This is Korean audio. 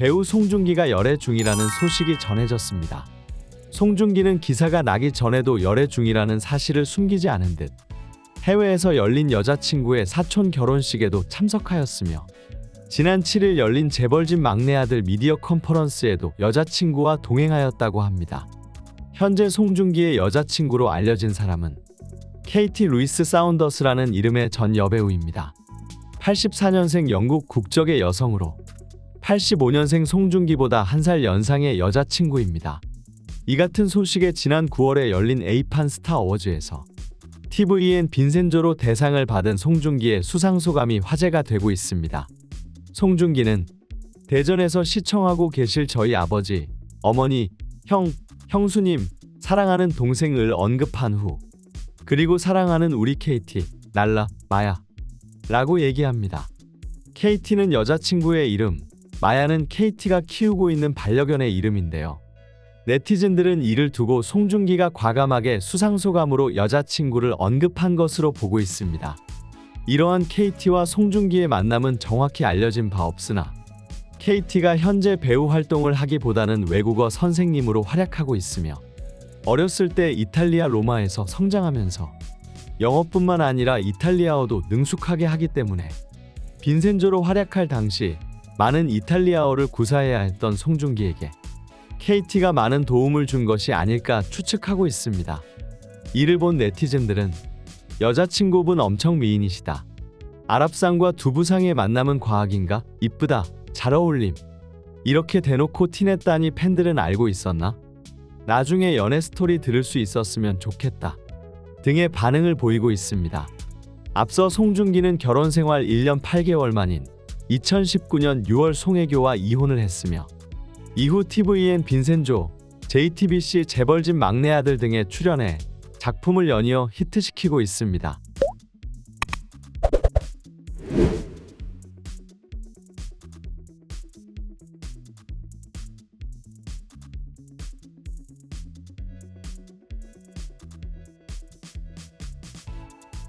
배우 송중기가 열애 중이라는 소식이 전해졌습니다. 송중기는 기사가 나기 전에도 열애 중이라는 사실을 숨기지 않은 듯 해외에서 열린 여자친구의 사촌 결혼식에도 참석하였으며 지난 7일 열린 재벌집 막내 아들 미디어 컨퍼런스에도 여자친구와 동행하였다고 합니다. 현재 송중기의 여자친구로 알려진 사람은 케이티 루이스 사운더스라는 이름의 전 여배우입니다. 84년생 영국 국적의 여성으로 85년생 송중기보다 한 살 연상의 여자친구입니다. 이 같은 소식에 지난 9월에 열린 에이판 스타 어워즈에서 TVN 빈센조로 대상을 받은 송중기의 수상 소감이 화제가 되고 있습니다. 송중기는 대전에서 시청하고 계실 저희 아버지, 어머니, 형, 형수님, 사랑하는 동생을 언급한 후 그리고 사랑하는 우리 KT, 날라, 마야 라고 얘기합니다. KT는 여자친구의 이름, 마야는 KT가 키우고 있는 반려견의 이름인데요. 네티즌들은 이를 두고 송중기가 과감하게 수상소감으로 여자친구를 언급한 것으로 보고 있습니다. 이러한 KT와 송중기의 만남은 정확히 알려진 바 없으나 KT가 현재 배우 활동을 하기보다는 외국어 선생님으로 활약하고 있으며 어렸을 때 이탈리아 로마에서 성장하면서 영어뿐만 아니라 이탈리아어도 능숙하게 하기 때문에 빈센조로 활약할 당시 많은 이탈리아어를 구사해야 했던 송중기에게 KT가 많은 도움을 준 것이 아닐까 추측하고 있습니다. 이를 본 네티즌들은 여자친구분 엄청 미인이시다. 아랍상과 두부상의 만남은 과학인가? 이쁘다. 잘 어울림. 이렇게 대놓고 티냈다니 팬들은 알고 있었나? 나중에 연애 스토리 들을 수 있었으면 좋겠다. 등의 반응을 보이고 있습니다. 앞서 송중기는 결혼 생활 1년 8개월 만인 2019년 6월 송혜교와 이혼을 했으며 이후 TVN 빈센조, JTBC 재벌집 막내 아들 등에 출연해 작품을 연이어 히트시키고 있습니다.